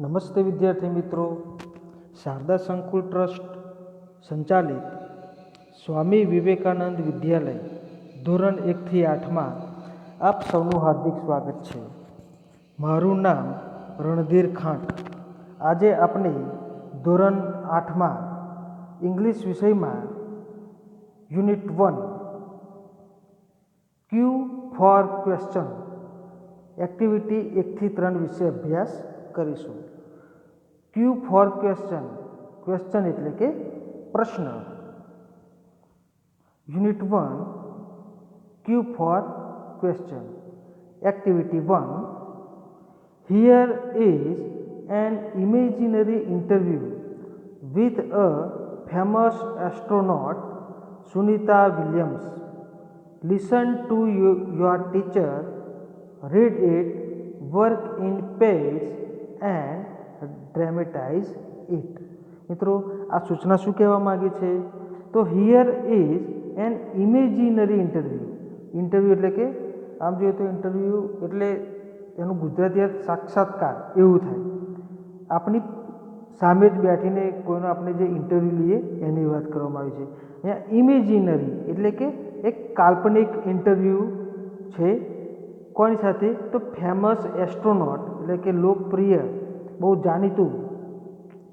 નમસ્તે વિદ્યાર્થી મિત્રો. શારદા સંકુલ ટ્રસ્ટ સંચાલિત સ્વામી વિવેકાનંદ વિદ્યાલય, ધોરણ એકથી આઠમાં આપ સૌનું હાર્દિક સ્વાગત છે. મારું નામ રણધીર ખાંટ. આજે આપણે ધોરણ આઠમાં ઇંગ્લિશ વિષયમાં unit one Q four question activity એકથી ત્રણ વિશે અભ્યાસ કરીશું. ક્યુ ફોર ક્વેશ્ચન ક્વેશ્ચન એટલે કે પ્રશ્ન unit one Q four question activity one here is an imaginary interview with a famous astronaut Sunita Williams listen to your teacher read it, work in pairs and dramatize it મિત્રો, આ સૂચના શું કહેવા માગે છે? તો here is an imaginary interview interview એટલે કે, આમ જોઈએ તો ઇન્ટરવ્યૂ એટલે એનું ગુજરાતી સાક્ષાત્કાર, એવું થાય. આપણી સામે જ બેઠીને કોઈનો આપણે જે ઇન્ટરવ્યૂ લઈએ, એની વાત કરવામાં આવી છે. અહીંયા ઇમેજિનરી એટલે કે એક કાલ્પનિક ઇન્ટરવ્યૂ છે. કોની સાથે? તો ફેમસ એસ્ટ્રોનોટ એટલે કે લોકપ્રિય બહુ જાણીતું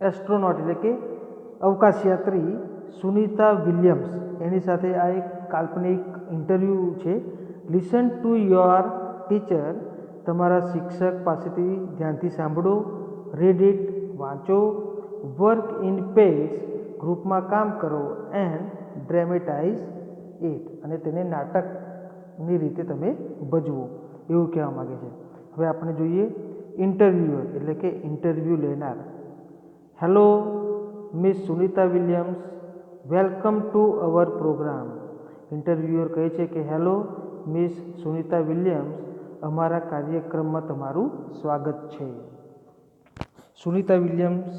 એસ્ટ્રોનોટ એટલે કે અવકાશયાત્રી સુનિતા વિલિયમ્સ. એની સાથે આ એક કાલ્પનિક ઇન્ટરવ્યૂ છે. લિસન ટુ યોર ટીચર તમારા શિક્ષક પાસેથી ધ્યાનથી સાંભળો. રીડ ઇટ વાંચો. વર્ક ઇન પેજ ગ્રુપમાં કામ કરો. એન્ડ ડ્રેમેટાઇઝ ઇટ અને તેને નાટકની રીતે તમે ભજવો. એવું કહેવા માગે છે. હવે આપણે જોઈએ ઇન્ટરવ્યુઅર એટલે કે ઇન્ટરવ્યૂ લેનાર. Hello miss Sunita Williams welcome to our programme interviewer કહે છે કે હેલો મિસ સુનિતા વિલિયમ્સ અમારા કાર્યક્રમમાં તમારું સ્વાગત છે. Sunita Williams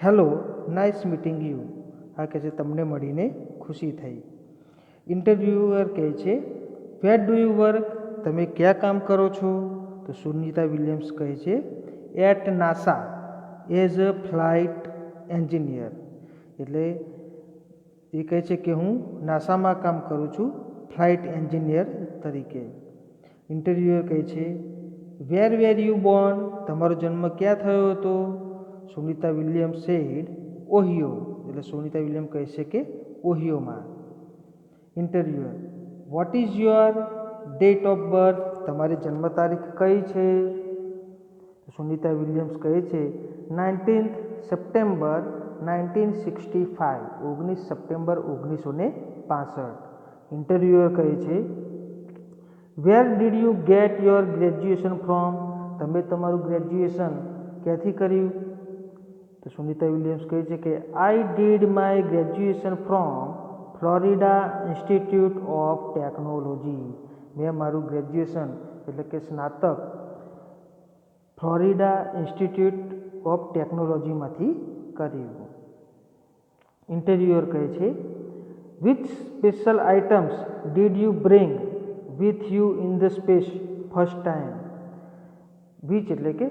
hello nice meeting you આ કહે છે, તમને મળીને ખુશી થઈ. ઇન્ટરવ્યુઅર કહે છે વેર ડુ યુ વર્ક તમે ક્યાં કામ કરો છો? તો સુનિતા વિલિયમ્સ કહે છે at NASA as a flight engineer એટલે એ કહે છે કે હું નાસામાં કામ કરું છું ફ્લાઇટ એન્જિનિયર તરીકે. ઇન્ટરવ્યુઅર કહે છે વેર વેર યુ બોર્ન તમારો જન્મ ક્યાં થયો હતો? સુનિતા વિલિયમ્સ સેડ ઓહિયો એટલે સુનિતા વિલિયમ કહે છે કે ઓહિયોમાં interviewer what is your date of birth તમારી જન્મ તારીખ કઈ છે? સુનિતા વિલિયમ્સ કહે છે, nineteenth September nineteen sixty five, ઓગણીસ સપ્ટેમ્બર ઓગણીસો ને પાસઠ. ઇન્ટરવ્યુઅર કહે છે where did you get your graduation from તમે તમારું ગ્રેજ્યુએશન ક્યાંથી કર્યું? તો સુનિતા વિલિયમ્સ કહે છે કે I did my graduation from Florida Institute of Technology મેં મારું ગ્રેજ્યુએશન એટલે કે સ્નાતક ફ્લોરિડા ઇન્સ્ટિટ્યૂટ ઓફ ટેકનોલોજીમાંથી કર્યું. ઇન્ટરવ્યુઅર કહે છે which special items did you bring with you in the space first time which એટલે કે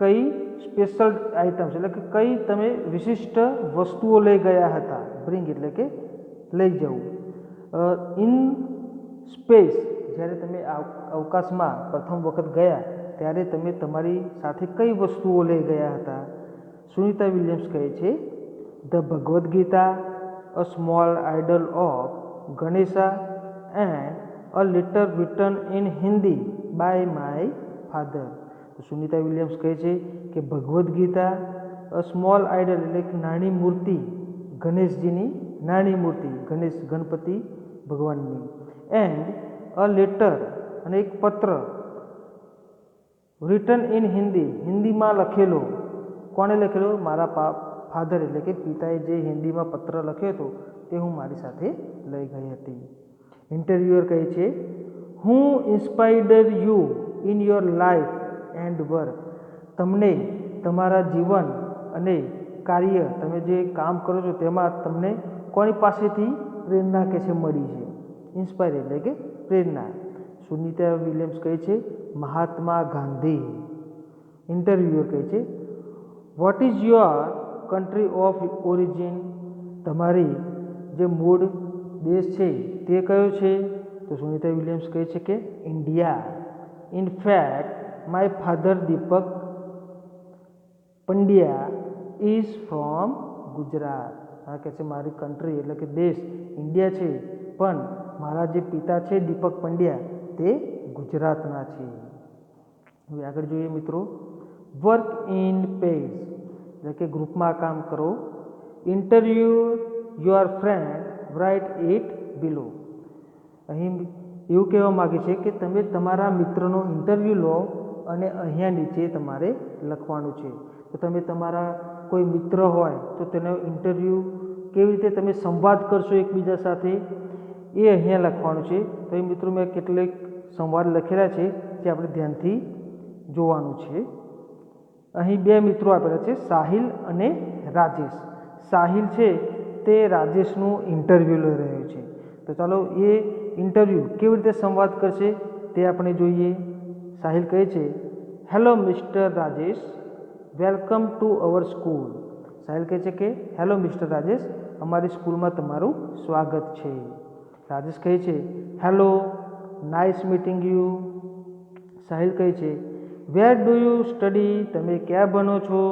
કઈ સ્પેશિયલ આઇટમ્સ એટલે કે કઈ તમે વિશિષ્ટ વસ્તુઓ લઈ ગયા હતા. બ્રિંગ એટલે કે લઈ જવું. ઇન સ્પેસ જ્યારે તમે અવકાશમાં પ્રથમ વખત ગયા, ત્યારે તમે તમારી સાથે કઈ વસ્તુઓ લઈ ગયા હતા? સુનિતા વિલિયમ્સ કહે છે, the Bhagavad Gita, a small idol of Ganesha and a letter written in Hindi by my father. Sunita Williams કહે છે કે Bhagavad Gita, a small idol એટલે કે નાની મૂર્તિ, ગણેશજીની નાની મૂર્તિ, ગણેશ ગણપતિ ભગવાનની. એન્ડ અ લેટર અને એક પત્ર. રિટર્ન ઇન હિન્દી હિન્દીમાં લખેલો. કોણે લખેલો? મારા પા ફાધર એટલે કે પિતાએ જે હિન્દીમાં પત્ર લખ્યો હતો, તે હું મારી સાથે લઈ ગઈ હતી. ઇન્ટરવ્યુઅર કહે છે, who inspired you in your life and work તમને તમારા જીવન અને કાર્ય, તમે જે કામ કરો છો તેમાં તમને કોની પાસેથી પ્રેરણા કે છે મળી છે? ઇન્સ્પાયર એટલે કે પ્રેરણા. સુનિતા વિલિયમ્સ કહે છે, મહાત્મા ગાંધી. ઇન્ટરવ્યુઅર કહે છે what is your country of origin તમારી જે મૂળ દેશ છે તે કયો છે? તો સુનિતા વિલિયમ્સ કહે છે કે India in fact my father Deepak Pandya is from Gujarat આ કહે છે, મારી કન્ટ્રી એટલે કે દેશ ઇન્ડિયા છે. પણ મારા જે પિતા છે દીપક પંડ્યા, તે ગુજરાતના છે. હવે આગળ જોઈએ મિત્રો, વર્ક ઇન પેઝ એટલે કે ગ્રુપમાં કામ કરો. Interview your friend write it below અહીં એવું કહેવા માગે છે કે તમે તમારા મિત્રનો ઇન્ટરવ્યૂ લો અને અહીંયા નીચે તમારે લખવાનું છે. તો તમે તમારા કોઈ મિત્ર હોય, તો તેનો ઇન્ટરવ્યૂ કેવી રીતે તમે સંવાદ કરશો એકબીજા સાથે? એ અહીંયા લખવાનું છે. તો એ મિત્રો મેં કેટલેક સંવાદ લખેલા છે જે આપણે ધ્યાનથી જોવાનું છે. અહીં બે મિત્રો આપેલા છે, સાહિલ અને રાજેશ. સાહિલ છે, તે રાજેશનું ઇન્ટરવ્યૂ લઈ રહ્યો છે. તો ચાલો એ ઇન્ટરવ્યૂ કેવી રીતે સંવાદ કરશે તે આપણે જોઈએ. સાહિલ કહે છે hello mister Rajesh welcome to our school Sahil કહે છે કે હેલો મિસ્ટર રાજેશ અમારી સ્કૂલમાં તમારું સ્વાગત છે. રાજેશ કહે છે hello nice meeting you Sahil કહે છે વેર ડુ યુ સ્ટડી તમે ક્યાં ભણો છો?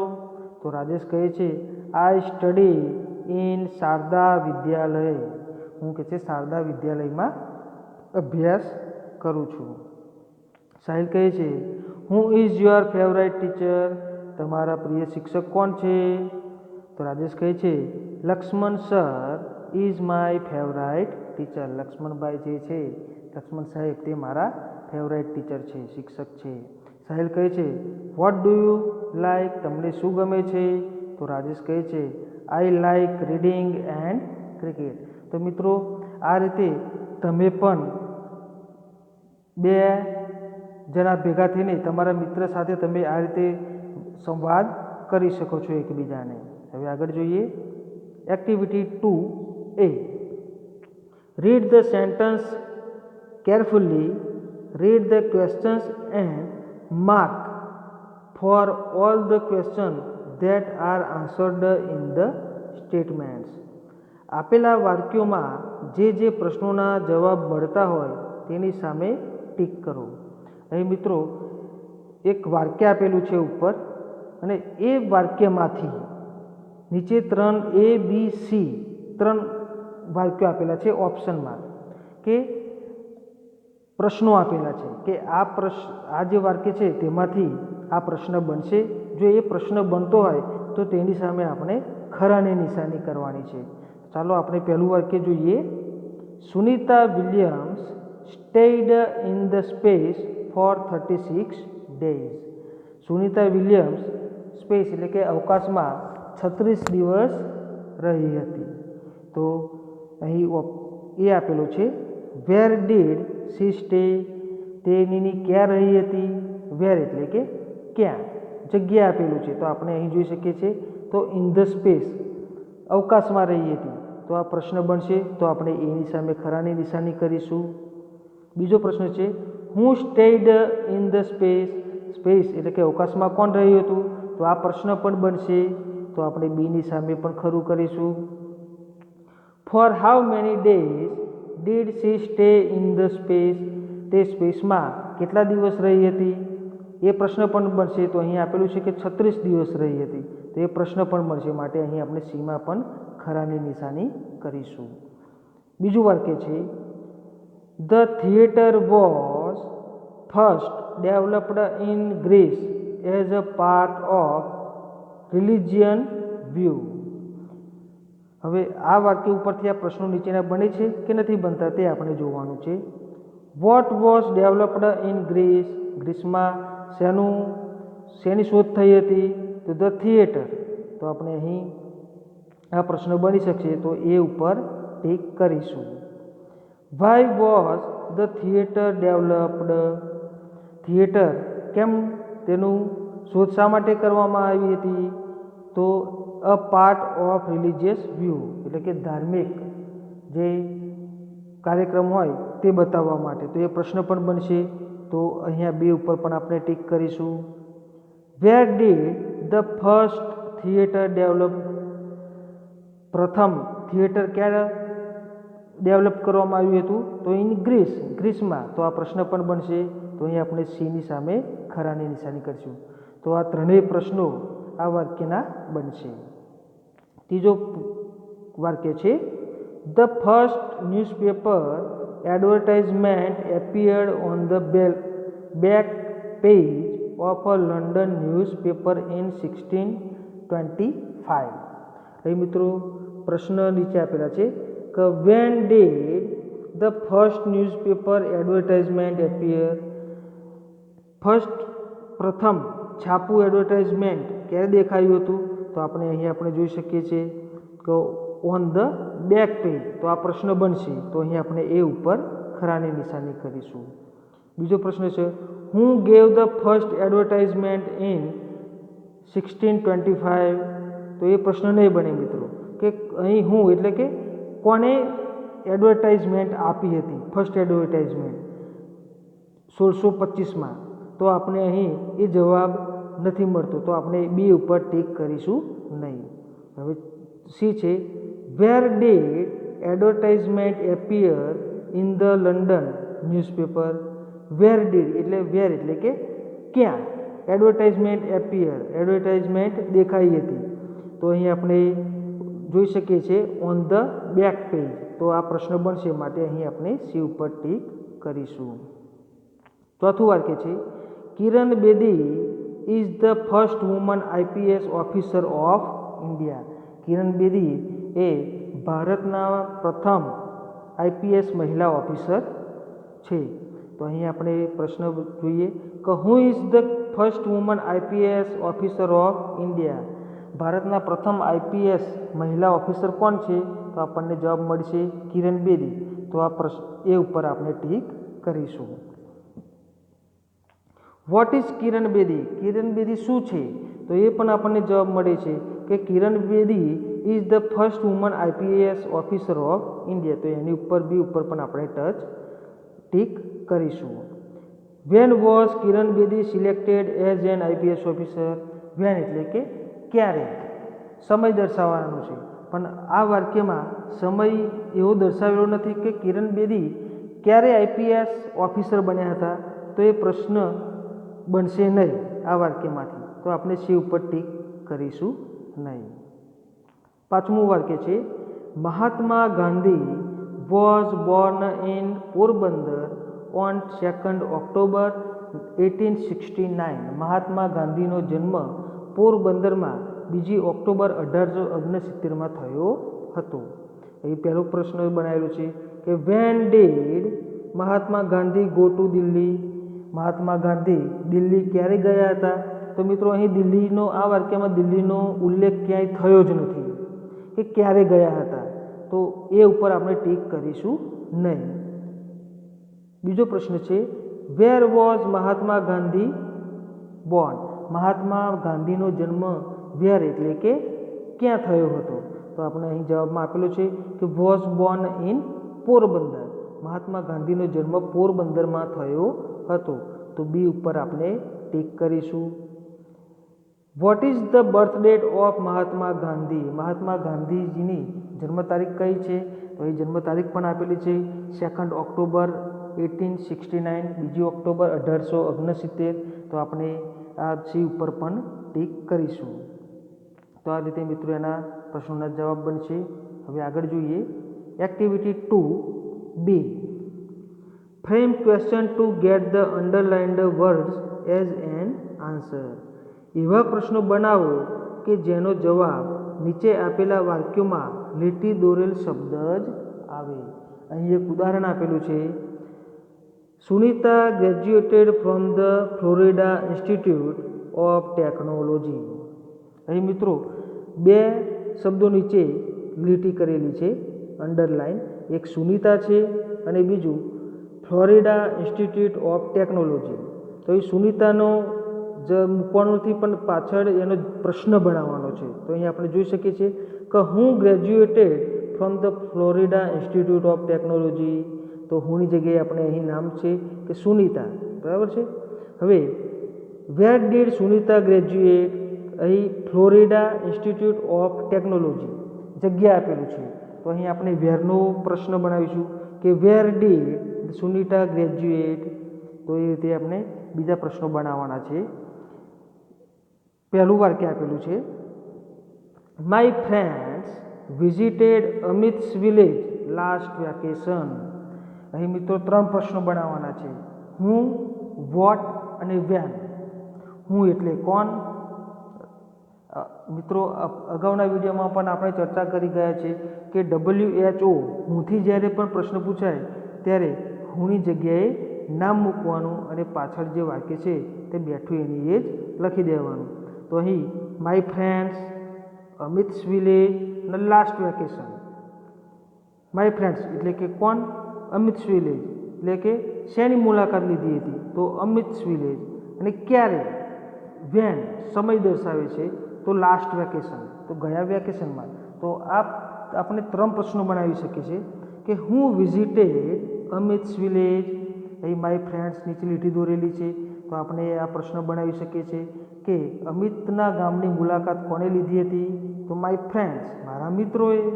તો રાજેશ કહે છે I study in Sharda Vidyalaya. હું કહે છે, શારદા વિદ્યાલયમાં અભ્યાસ કરું છું. સાહિલ કહે છે who is your favourite teacher તમારા પ્રિય શિક્ષક કોણ છે? તો રાજેશ કહે છે, Lakshman sir. Is my favourite teacher Laxmanbhai જે છે, લક્ષ્મણ સાહેબ તે મારા ફેવરાઇટ ટીચર છે, શિક્ષક છે. સાહેલ કહે છે વોટ ડુ યુ લાઇક તમને શું ગમે છે? તો રાજેશ કહે છે I like reading and cricket તો મિત્રો, આ રીતે તમે પણ બે જણા ભેગા થઈને તમારા મિત્ર સાથે તમે આ રીતે સંવાદ કરી શકો છો એકબીજાને. હવે આગળ જોઈએ. Activity two A read the sentence carefully, read the questions and mark for all the question that are answered in the statements આપેલા વાક્યોમાં જે જે પ્રશ્નોના જવાબ મળતા હોય તેની સામે ટીક કરો. અહીં મિત્રો એક વાક્ય આપેલું છે ઉપર અને એ વાક્યમાંથી નીચે ત્રણ એ બી સી ત્રણ વાક્યો આપેલા છે ઓપ્શનમાં કે પ્રશ્નો આપેલા છે કે આ પ્રશ્ન આ જે વાક્ય છે તેમાંથી આ પ્રશ્ન બનશે. જો એ પ્રશ્ન બનતો હોય તો તેની સામે આપણે ખરાની નિશાની કરવાની છે. ચાલો આપણે પહેલું વાક્ય જોઈએ. Sunita Williams stayed in the space for thirty six days. Sunita Williams space એટલે કે અવકાશમાં છત્રીસ દિવસ રહી હતી. તો અહીં એ આપેલું છે વેર ડીડ સી સ્ટે તેની ક્યાં રહી હતી? વેર એટલે કે ક્યાં? જગ્યા આપેલું છે, તો આપણે અહીં જોઈ શકીએ છીએ, તો ઇન ધ સ્પેસ અવકાશમાં રહી હતી. તો આ પ્રશ્ન બનશે, તો આપણે એની સામે ખરાની નિશાની કરીશું. બીજો પ્રશ્ન છે who stayed in the space space એટલે કે અવકાશમાં કોણ રહ્યું હતું? તો આ પ્રશ્ન પણ બનશે, તો આપણે બીની સામે પણ ખરું કરીશું. For how many days did she stay in the space તે સ્પેસમાં કેટલા દિવસ રહી હતી? એ પ્રશ્ન પણ બનશે. તો અહીં આપેલું છે કે છત્રીસ દિવસ રહી હતી. તો એ પ્રશ્ન પણ મળશે માટે અહીં આપણે સીમાં પણ ખરાની નિશાની કરીશું. બીજું વાક્ય છે the theatre was first developed in Greece as a part of religion view હવે આ વાક્ય ઉપરથી આ પ્રશ્નો નીચેના બને છે કે નથી બનતા તે આપણે જોવાનું છે. What was developed in Greece ગ્રીસમાં શેનું, શેની શોધ થઈ હતી? તો ધ થિયેટર તો આપણે અહીં આ પ્રશ્ન બની શકશે. તો એ ઉપર ટીક કરીશું. Why was the theatre developed theatre કેમ? તેનું શોધ શા માટે કરવામાં આવી હતી? તો a part of religious view એટલે કે ધાર્મિક જે કાર્યક્રમ હોય તે બતાવવા માટે. તો એ પ્રશ્ન પણ બનશે. તો અહીંયા બે ઉપર પણ આપણે ટીક કરીશું. Where did the first theatre develop પ્રથમ થિયેટર ક્યારે ડેવલપ કરવામાં આવ્યું હતું? તો ઇન ગ્રીસ ગ્રીસમાં તો આ પ્રશ્ન પણ બનશે. તો અહીં આપણે સીની સામે ખરાની નિશાની કરીશું. તો આ ત્રણેય પ્રશ્નો આ વાક્યના બનશે. ત્રીજો વાક્ય છે the first newspaper advertisement appeared on the bell back page of a London newspaper in sixteen twenty five અહીં મિત્રો પ્રશ્ન નીચે આપેલા છે કે when did the first newspaper advertisement appear first પ્રથમ છાપું એડવર્ટાઇઝમેન્ટ ક્યારે દેખાયું હતું? તો આપણે અહીં આપણે જોઈ શકીએ છીએ કે ઓન ધ બેક પેજ તો આ પ્રશ્ન બનશે. તો અહીં આપણે એ ઉપર ખરાની નિશાની કરીશું. બીજો પ્રશ્ન છે, who gave the first advertisement in sixteen twenty five તો એ પ્રશ્ન નહીં બને મિત્રો. કે અહીં હું એટલે કે કોને એડવર્ટાઇઝમેન્ટ આપી હતી? ફર્સ્ટ એડવર્ટાઇઝમેન્ટ સોળસો પચીસમાં. તો આપણે અહીં એ જવાબ નથી મળતું, તો આપણે બી ઉપર ટીક કરીશું નહીં. હવે સી છે where did advertisement appear in the London newspaper where did એટલે વેર એટલે કે ક્યાં? એડવર્ટાઇઝમેન્ટ એપિયર એડવર્ટાઇઝમેન્ટ દેખાઈ હતી. તો અહીં આપણે જોઈ શકીએ છીએ ઓન ધ બેક પેજ તો આ પ્રશ્ન બનશે માટે અહીં આપણે સી ઉપર ટીક કરીશું. ચોથું વાક્ય છે, Kiran Bedi is the first woman IPS officer of India Kiran Bedi એ ભારતના પ્રથમ આઈપીએસ મહિલા ઓફિસર છે. તો અહીં આપણે પ્રશ્ન જોઈએ કે who is the first woman IPS officer of India ભારતના પ્રથમ આઈપીએસ મહિલા ઓફિસર કોણ છે? તો આપણને જવાબ મળશે કિરણ બેદી. તો આ પ્રશ્ન એ ઉપર આપણે ટીક કરીશું. વોટ ઇઝ કિરણ બેદી કિરણ બેદી શું છે? તો એ પણ આપણને જવાબ મળે છે કે Kiran Bedi is the first woman IPS officer of India તો એની ઉપર બી ઉપર પણ આપણે ટચ ટીક કરીશું. When was Kiran Bedi selected as an IPS officer when એટલે કે ક્યારે? સમય દર્શાવવાનો છે. પણ આ વાક્યમાં સમય એવો દર્શાવેલો નથી કે કિરણ બેદી ક્યારે આઈપીએસ ઓફિસર બન્યા હતા? તો એ પ્રશ્ન બનશે નહીં આ વાક્યમાંથી. તો આપણે શિવ ટીક કરીશું નહીં. પાંચમું વાક્ય છે, Mahatma Gandhi was born in Porbandar on second October eighteen sixty nine Mahatma ગાંધીનો જન્મ પોરબંદરમાં બીજી ઓક્ટોબર અઢારસો ઓગણસિત્તેરમાં થયો હતો. એ પહેલો પ્રશ્ન બનાવેલો છે કે when did Mahatma Gandhi go to Delhi Mahatma Gandhi Delhi ક્યારે ગયા હતા? તો મિત્રો, અહીં દિલ્હીનો આ વાક્યમાં દિલ્હીનો ઉલ્લેખ ક્યાંય થયો જ નથી કે ક્યારે ગયા હતા. તો એ ઉપર આપણે ટીક કરીશું નહીં. બીજો પ્રશ્ન છે where was Mahatma Gandhi born Mahatma ગાંધીનો જન્મ વેર એટલે કે ક્યાં થયો હતો? તો આપણે અહીં જવાબમાં આપેલો છે કે was born in Porbandar. Mahatma ગાંધીનો જન્મ પોરબંદરમાં થયો હતો, તો બી ઉપર આપણે ટીક કરીશું. What is the birth date of Mahatma Gandhi? Mahatma ગાંધીજીની જન્મ તારીખ કઈ છે? તો એ જન્મ તારીખ પણ આપેલી છે second October eighteen sixty nine બીજી ઓક્ટોબર અઢારસો ઓગણસિત્તેર. તો આપણે આ સી ઉપર પણ ટીક કરીશું. તો આ રીતે મિત્રો એના પ્રશ્નોના જવાબ બનશે. હવે આગળ જોઈએ. Activity two B frame question to get the underlined words as an answer. એવા પ્રશ્નો બનાવો કે જેનો જવાબ નીચે આપેલા વાક્યોમાં લીટી દોરેલ શબ્દ જ આવે. અહીં એક ઉદાહરણ આપેલું છે. Sunita graduated from the Florida Institute of Technology. અહીં મિત્રો, બે શબ્દો નીચે લીટી કરેલી છે. અંડરલાઇન, એક સુનિતા છે અને બીજું ફ્લોરિડા ઇન્સ્ટિટ્યૂટ ઓફ ટેકનોલોજી. તો એ સુનિતાનો જ મૂકવાનોથી પણ પાછળ એનો પ્રશ્ન બનાવવાનો છે. તો અહીં આપણે જોઈ શકીએ છીએ કે who graduated from the Florida Institute of Technology તો હુંની જગ્યાએ આપણે અહીં નામ છે કે સુનિતા. બરાબર છે? હવે વેર ડીડ સુનિતા ગ્રેજ્યુએટ અહીં ફ્લોરિડા ઇન્સ્ટિટ્યૂટ ઓફ ટેકનોલોજી જગ્યા આપેલું છે. તો અહીં આપણે વેરનો પ્રશ્ન બનાવીશું કે વેર ડીડ સુનિતા ગ્રેજ્યુએટ. તો એ રીતે આપણે બીજા પ્રશ્નો બનાવવાના છે. પહેલું વાક્ય આપેલું છે my friends visited Amit's village last vacation અહીં મિત્રો ત્રણ પ્રશ્નો બનાવવાના છે. હું વોટ અને વેન હું એટલે કોણ? મિત્રો અગાઉના વિડીયોમાં પણ આપણે ચર્ચા કરી ગયા છે કે ડબલ્યુ એચ ઓ હુંથી જ્યારે પણ પ્રશ્ન પૂછાય, ત્યારે હુંની જગ્યાએ નામ મૂકવાનું અને પાછળ જે વાક્ય છે તે બેઠું એની એ જ લખી દેવાનું. તો અહીં માય ફ્રેન્ડ્સ અમિત સ્વિલે અને લાસ્ટ વેકેશન માય ફ્રેન્ડ્સ એટલે કે કોણ? અમિત સ્વિલેજ એટલે કે શેની મુલાકાત લીધી હતી? તો અમિત વિલેજ અને ક્યારે? વેન સમય દર્શાવે છે. તો લાસ્ટ વેકેશન તો ગયા વેકેશનમાં તો આ આપણે ત્રણ પ્રશ્નો બનાવી શકીએ છીએ કે હું વિઝિટેડ અમિત્સ વિલેજ અહીં માય ફ્રેન્ડ્સ નીચે લીટી દોરેલી છે. તો આપણે આ પ્રશ્ન બનાવી શકીએ છીએ કે અમિતના ગામની મુલાકાત કોણે લીધી હતી? તો માય ફ્રેન્ડ્સ મારા મિત્રોએ.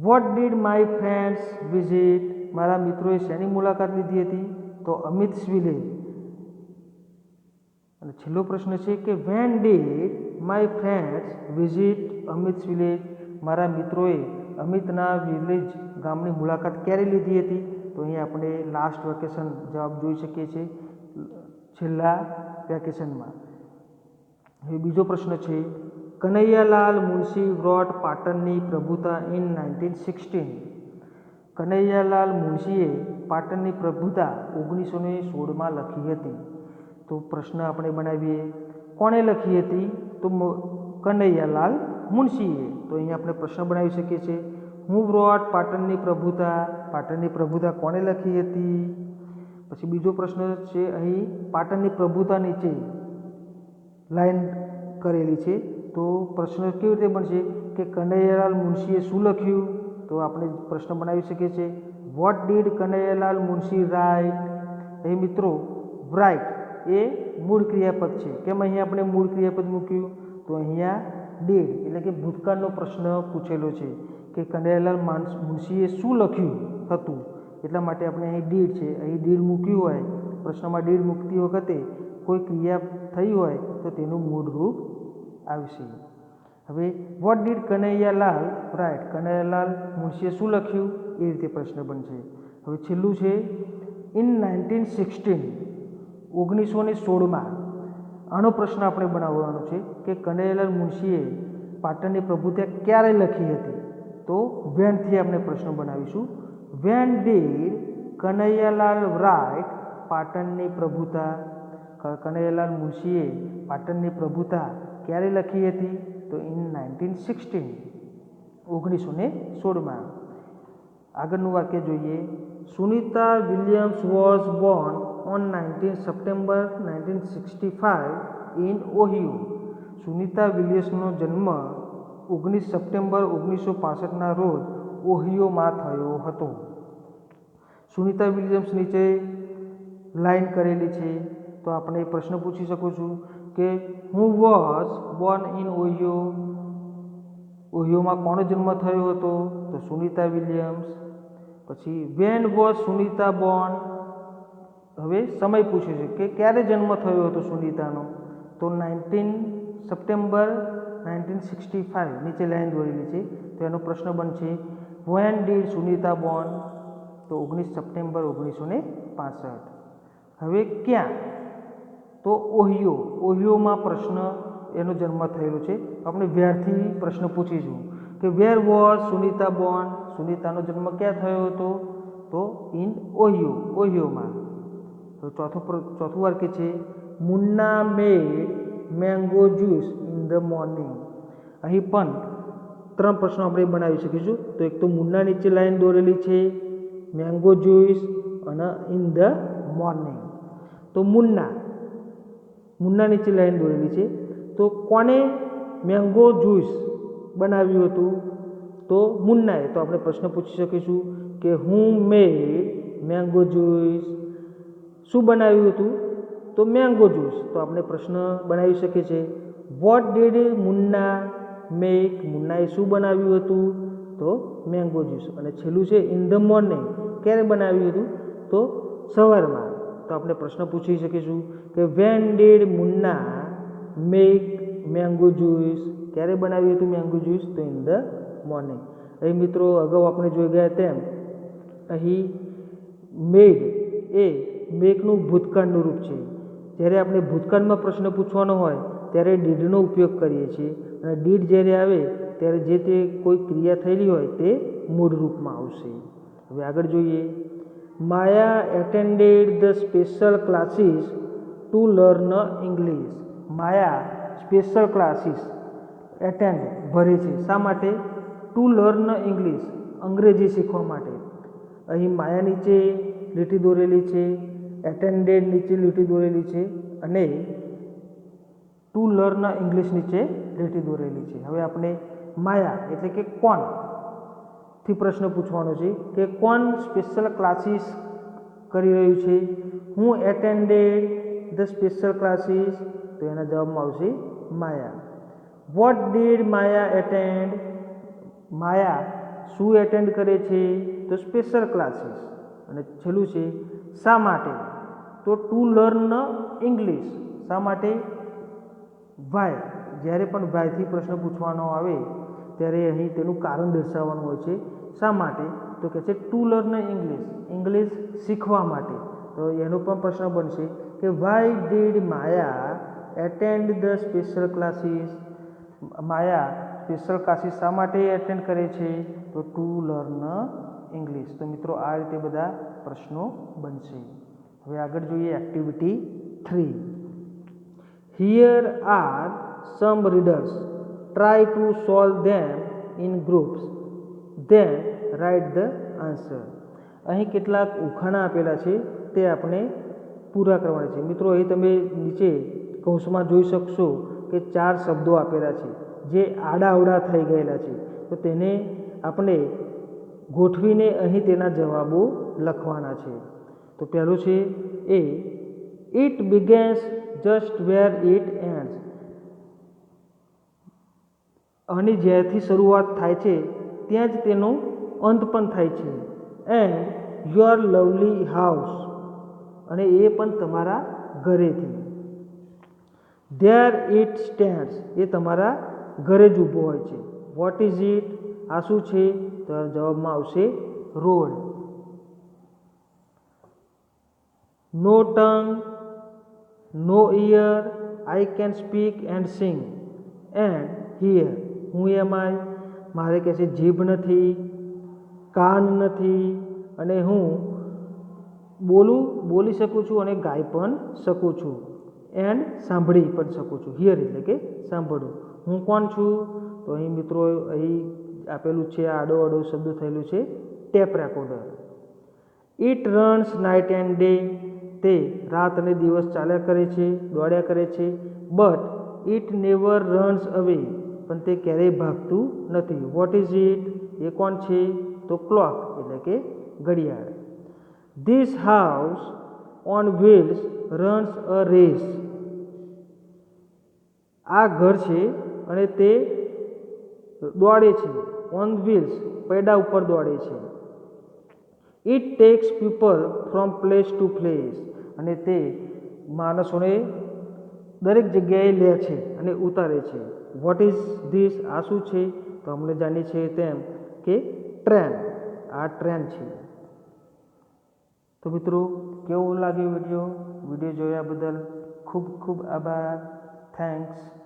What did my friends visit મારા મિત્રોએ શેની મુલાકાત લીધી હતી? તો અમિત્સ વિલેજ. અને છેલ્લો પ્રશ્ન છે કે when did my friends visit Amit's village? મારા મિત્રોએ અમિતના વિલેજ ગામની મુલાકાત ક્યારે લીધી હતી? તો અહીં આપણે લાસ્ટ વેકેશન જવાબ જોઈ શકીએ છીએ. છેલ્લા વેકેશનમાં હવે બીજો પ્રશ્ન છે, કનૈયાલાલ મુનશી વ્રોટ પાટણની પ્રભુતા ઇન નાઇન્ટીન સિક્સટીન કનૈયાલાલ મુનશીએ પાટણની પ્રભુતા ઓગણીસો ને સોળમાં લખી હતી. તો પ્રશ્ન આપણે બનાવીએ. કોણે લખી હતી? તો કનૈયાલાલ મુનશીએ તો અહીંયા આપણે પ્રશ્ન બનાવી શકીએ છીએ. હું વ્રોટ પાટણની પ્રભુતા પાટણની પ્રભુતા કોણે લખી હતી? પછી બીજો પ્રશ્ન છે, અહીં પાટણની પ્રભુતા નીચે લાઈન કરેલી છે. તો પ્રશ્ન કેવી રીતે બનશે કે કનૈયાલાલ મુનશીએ શું લખ્યું? તો આપણે પ્રશ્ન બનાવી શકીએ છીએ. What did Kanaiyalal Munshi write અહીં મિત્રો રાઇટ એ મૂળ ક્રિયાપદ છે. કેમ અહીંયા આપણે મૂળ ક્રિયાપદ મૂક્યું? તો અહીંયા ડીડ એટલે કે ભૂતકાળનો પ્રશ્ન પૂછેલો છે કે કનૈયાલાલ માનસ મુનશીએ શું લખ્યું હતું? એટલા માટે આપણે અહીં ડીડ છે. અહીં ડીડ મૂક્યું હોય, પ્રશ્નમાં ડીડ મૂકતી વખતે કોઈ ક્રિયા થઈ હોય તો તેનું મૂળરૂપ આવશે. હવે what did Kanaiyalal write Kanaiyalal મુનશીએ શું લખ્યું? એ રીતે પ્રશ્ન બનશે. હવે છેલ્લું છે ઇન નાઇન્ટીન સિક્સટીન ઓગણીસો ને સોળમાં આનો પ્રશ્ન આપણે બનાવવાનો છે કે કનૈયાલાલ મુનશીએ પાટણની પ્રભુતા ક્યારે લખી હતી? તો વેનથી આપણે પ્રશ્ન બનાવીશું. વેન ડીડ કનૈયાલાલ રાઇટ પાટણની પ્રભુતા? કનૈયાલાલ મુનશીએ પાટણની પ્રભુતા ક્યારે લખી હતી? તો ઇન નાઇન્ટીન સિક્સટીન ઓગણીસો ને સોળમાં. આગળનું વાક્ય જોઈએ. Sunita Williams was born on nineteen September nineteen sixty five in Ohio Sunita વિલિયમ્સનો જન્મ ઓગણીસ સપ્ટેમ્બર ઓગણીસો પાસઠના રોજ ઓહિયોમાં થયો હતો. સુનિતા વિલિયમ્સ નીચે લાઈન કરેલી છે. તો આપણે પ્રશ્ન પૂછી શકું છું કે હું વોઝ બોર્ન ઇન ઓહિયો ઓહિયોમાં કોનો જન્મ થયો હતો? તો સુનિતા વિલિયમ્સ પછી વેન વોઝ સુનિતા બોર્ન હવે સમય પૂછ્યો છે કે ક્યારે જન્મ થયો હતો સુનીતાનો? તો nineteen September nineteen sixty five નીચે લાઈન દોરેલી છે. તો એનો પ્રશ્ન બનશે વેન ડીડ સુનીતા બોર્ન તો ઓગણીસ સપ્ટેમ્બર ઓગણીસો ને પાસઠ. હવે ક્યાં? તો ઓહિયો, ઓહિયોમાં પ્રશ્ન એનો જન્મ થયેલો છે. આપણે વેરથી પ્રશ્ન પૂછીશું કે વેર વોઝ સુનીતા બોર્ન સુનીતાનો જન્મ ક્યાં થયો હતો? તો ઇન ઓહિયો, ઓહિયોમાં. તો ચોથો ચોથું વાક્ય છે Munna made mango juice in the morning. અહીં પણ ત્રણ પ્રશ્નો આપણે બનાવી શકીશું. તો એક તો મુન્ના નીચે લાઈન દોરેલી છે, મેંગો જ્યુસ અને ઇન ધ મોર્નિંગ. તો મુન્ના મુન્ના નીચે લાઈન દોરેલી છે. તો કોને મેંગો જ્યુસ બનાવ્યું હતું? તો મુન્નાએ. તો આપણે પ્રશ્ન પૂછી શકીશું કે, હું મેડ મેંગો જ્યુસ શું બનાવ્યું હતું? તો મેંગો જ્યુસ તો આપણે પ્રશ્ન બનાવી શકીએ છીએ. વોટ ડીડ મુન્ના મેક મુન્નાએ શું બનાવ્યું હતું? તો મેંગો જ્યુસ અને છેલ્લું છે ઇન ધ મોર્નિંગ ક્યારે બનાવ્યું હતું? તો સવારમાં. તો આપણે પ્રશ્ન પૂછી શકીશું કે when did Munna make mango juice ક્યારે બનાવ્યું હતું મેંગો જ્યુસ તો ઇન ધ મોર્નિંગ અહીં મિત્રો અગાઉ આપણે જોઈ ગયા તેમ, અહીં મેઘ એ મેકનું ભૂતકાળનું રૂપ છે. જ્યારે આપણે ભૂતકાળમાં પ્રશ્ન પૂછવાનો હોય, ત્યારે ડીડનો ઉપયોગ કરીએ છીએ અને ડીડ જ્યારે આવે, ત્યારે જે તે કોઈ ક્રિયા થયેલી હોય, તે મૂળ રૂપમાં આવશે. હવે આગળ જોઈએ. Maya attended the special classes to learn English Maya special classes attend ભરે છે. શા માટે? ટુ લર્ન ઇંગ્લિશ અંગ્રેજી શીખવા માટે. અહીં માયા નીચે લીટી દોરેલી છે. એટેન્ડેડ નીચે લીટી દોરેલી છે અને ટુ લર્ન ઇંગ્લિશ નીચે લીટી દોરેલી છે. હવે આપણે માયા એટલે કે કોણથી પ્રશ્ન પૂછવાનો છે કે કોણ સ્પેશિયલ ક્લાસીસ કરી રહ્યું છે? Who attended the special classes તો એના જવાબમાં આવશે Maya. What did Maya attend Maya શું એટેન્ડ કરે છે? તો સ્પેશિયલ ક્લાસીસ અને છેલ્લું છે, શા માટે? તો ટુ લર્ન ઇંગ્લિશ શા માટે? વાય જ્યારે પણ વાયથી પ્રશ્ન પૂછવાનો આવે, ત્યારે અહીં તેનું કારણ દર્શાવવાનું હોય છે. શા માટે? તો કહે છે ટુ લર્ન ઇંગ્લિશ ઇંગ્લિશ શીખવા માટે. તો એનો પણ પ્રશ્ન બનશે કે why did Maya attend the special classes Maya special classes શા માટે એટેન્ડ કરે છે? તો ટુ લર્ન ઇંગ્લિશ તો મિત્રો, આ રીતે બધા પ્રશ્નો બનશે. હવે આગળ જોઈએ activity three here are some readers try to solve them in groups then write the answer અહીં કેટલાક ઉખાણા આપેલા છે, તે આપણે પૂરા કરવાના છે. મિત્રો, અહીં તમે નીચે કૌંસમાં જોઈ શકશો કે ચાર શબ્દો આપેલા છે, જે આડાઅવડા થઈ ગયેલા છે. તો તેને આપણે ગોઠવીને અહીં તેના જવાબો લખવાના છે. તો પહેલું છે એ it begins just where it ends આની જ્યાંથી શરૂઆત થાય છે, ત્યાં જ તેનો અંત પણ થાય છે. એન્ડ યોર લવલી હાઉસ અને એ પણ તમારા ઘરેથી. ધેર ઇટ સ્ટેન્ડ્સ એ તમારા ઘરે જ ઊભો હોય છે. વોટ ઇઝ ઇટ આ શું છે? તો જવાબમાં આવશે road no tongue, no ear, I can speak and sing. And hear. Who am I? મારે કહે છે જીભ નથી, કાન નથી, અને હું બોલું, બોલી શકું છું અને ગાઈ પણ શકું છું. એન્ડ સાંભળી પણ શકું છું. હિયર એટલે કે સાંભળવું. હું કોણ છું? તો અહીં મિત્રો, અહીં આપેલું છે, આડો આડો શબ્દ થયેલું છે, tape recorder. It runs night and day. તે રાત અને દિવસ ચાલ્યા કરે છે, દોડ્યા કરે છે. But it never runs away પણ તે ક્યારેય ભાગતું નથી. વોટ ઇઝ ઇટ એ કોણ છે? તો ક્લોક એટલે કે ઘડિયાળ. This house on wheels runs a race આ ઘર છે અને તે દોડે છે. ઓન વ્હીલ્સ પૈડા ઉપર દોડે છે. It takes people from place to place અને તે માણસોને દરેક જગ્યાએ લે છે અને ઉતારે છે. વોટ ઇઝ ધીસ આ શું છે? તો અમને જાણીએ છીએ તેમ કે ટ્રેન. આ ટ્રેન છે. તો મિત્રો, કેવું લાગ્યું વીડિયો? વીડિયો જોયા બદલ ખૂબ ખૂબ આભાર. થેન્ક્સ